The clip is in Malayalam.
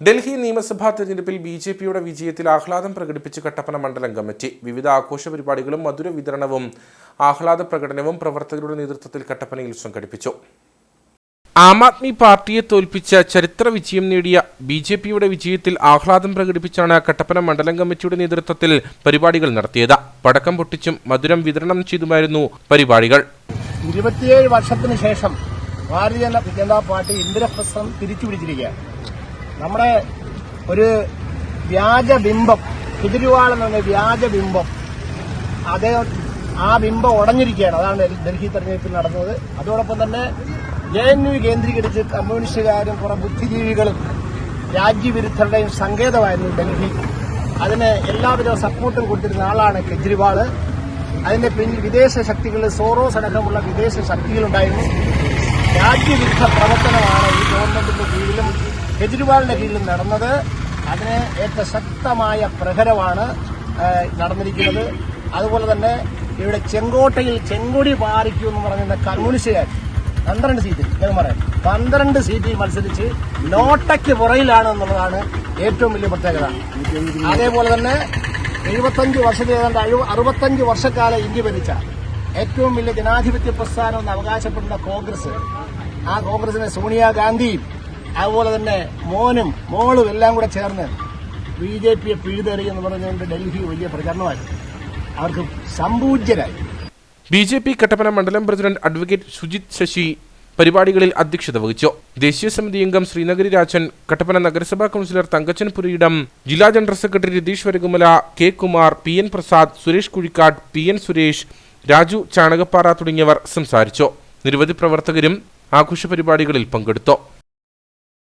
ഡൽഹി നിയമസഭാ തെരഞ്ഞെടുപ്പിൽ ബി ജെ പിയുടെ വിജയത്തിൽ ആഹ്ലാദം പ്രകടിപ്പിച്ച് കട്ടപ്പന മണ്ഡലം കമ്മിറ്റി. വിവിധ ആഘോഷ പരിപാടികളും മധുര വിതരണവും ആഹ്ലാദ പ്രകടനവും പ്രവർത്തകരുടെ നേതൃത്വത്തിൽ കട്ടപ്പനയിൽ സംഘടിപ്പിച്ചു. ആം ആദ്മി പാർട്ടിയെ തോൽപ്പിച്ച ചരിത്ര വിജയം നേടിയ ബി ജെ പിയുടെ വിജയത്തിൽ ആഹ്ലാദം പ്രകടിപ്പിച്ചാണ് കട്ടപ്പന മണ്ഡലം കമ്മിറ്റിയുടെ നേതൃത്വത്തിൽ പരിപാടികൾ നടത്തിയത്. പടക്കം പൊട്ടിച്ചും മധുരം വിതരണം ചെയ്തുമായിരുന്നു പരിപാടികൾ. ഇരുപത്തിയേഴ് വർഷത്തിന് ശേഷം ഭാരതീയ ജനതാ പാർട്ടി ഇന്ദിരപ്രസ്ഥം തിരിച്ചു പിടിച്ചിരിക്കുകയാണ് നമ്മുടെ ഒരു വ്യാജബിംബം കെജ്രിവാൾ എന്ന വ്യാജബിംബം. അതേ ആ ബിംബം ഉടഞ്ഞിരിക്കുകയാണ്. അതാണ് ഡൽഹി തെരഞ്ഞെടുപ്പിൽ നടന്നത്. അതോടൊപ്പം തന്നെ ജെ എൻ യു കേന്ദ്രീകരിച്ച് കമ്മ്യൂണിസ്റ്റുകാരും കുറെ ബുദ്ധിജീവികളും രാജ്യവിരുദ്ധരുടെയും സങ്കേതമായിരുന്നു ഡൽഹി. അതിന് എല്ലാവിധ സപ്പോർട്ടും കൊടുത്തിരുന്ന ആളാണ് കെജ്രിവാൾ. അതിന്റെ പിന്നിൽ വിദേശ ശക്തികൾ സോറോസ് അടക്കമുള്ള വിദേശ ശക്തികളുണ്ടായിരുന്നു. രാജ്യവിരുദ്ധ പ്രവർത്തനമാണ് ഈ ഗവൺമെന്റിന്റെ കീഴിലും കെജ്രിവാളിന്റെ കീഴിൽ നടന്നത്. അതിന് ഏറ്റ ശക്തമായ പ്രഹരമാണ് നടന്നിരിക്കുന്നത്. അതുപോലെ തന്നെ ഇവിടെ ചെങ്കോട്ടയിൽ ചെങ്കൊടി പാറിക്കൂ എന്ന് പറയുന്ന കമ്മ്യൂണിസ്റ്റുകാർ പന്ത്രണ്ട് സീറ്റിൽ ഞാൻ പറയാം പന്ത്രണ്ട് സീറ്റിൽ മത്സരിച്ച് നോട്ടയ്ക്ക് പുറയിലാണ് എന്നുള്ളതാണ് ഏറ്റവും വലിയ പ്രത്യേകത. അതേപോലെ തന്നെ എഴുപത്തഞ്ച് വർഷത്തിൽ ഏതാണ്ട് അറുപത്തഞ്ച് വർഷക്കാലം ഇന്ത്യ ഭരിച്ച ഏറ്റവും വലിയ ജനാധിപത്യ പ്രസ്ഥാനം എന്ന് അവകാശപ്പെടുന്ന കോൺഗ്രസ്. ആ കോൺഗ്രസിനെ സോണിയാഗാന്ധിയും അതുപോലെ തന്നെ മോനും മോളും എല്ലാം കൂടെ ചേർന്ന് ബി ജെ പിയെ പിഴുതെറി എന്ന് പറഞ്ഞുകൊണ്ട് ഡൽഹി വലിയ പ്രചരണമായിരുന്നു. അവർക്ക് സമ്പൂജ്യരായി. ബി ജെ പി കട്ടപ്പന മണ്ഡലം പ്രസിഡന്റ് അഡ്വക്കേറ്റ് സുജിത് ശശി പരിപാടികളിൽ അധ്യക്ഷത വഹിച്ചു. ദേശീയ സമിതി അംഗം ശ്രീനഗരി രാജൻ കട്ടപ്പന നഗരസഭാ കൗൺസിലർ തങ്കച്ചൻ പുരിയിടം ജില്ലാ general secretary Ratheesh Varakumala K Kumar P N Prasad Suresh Kuzhikkad P N Suresh Raju Chanakappara തുടങ്ങിയവർ സംസാരിച്ചു. നിരവധി പ്രവർത്തകരും ആഘോഷ പരിപാടികളിൽ പങ്കെടുത്തു.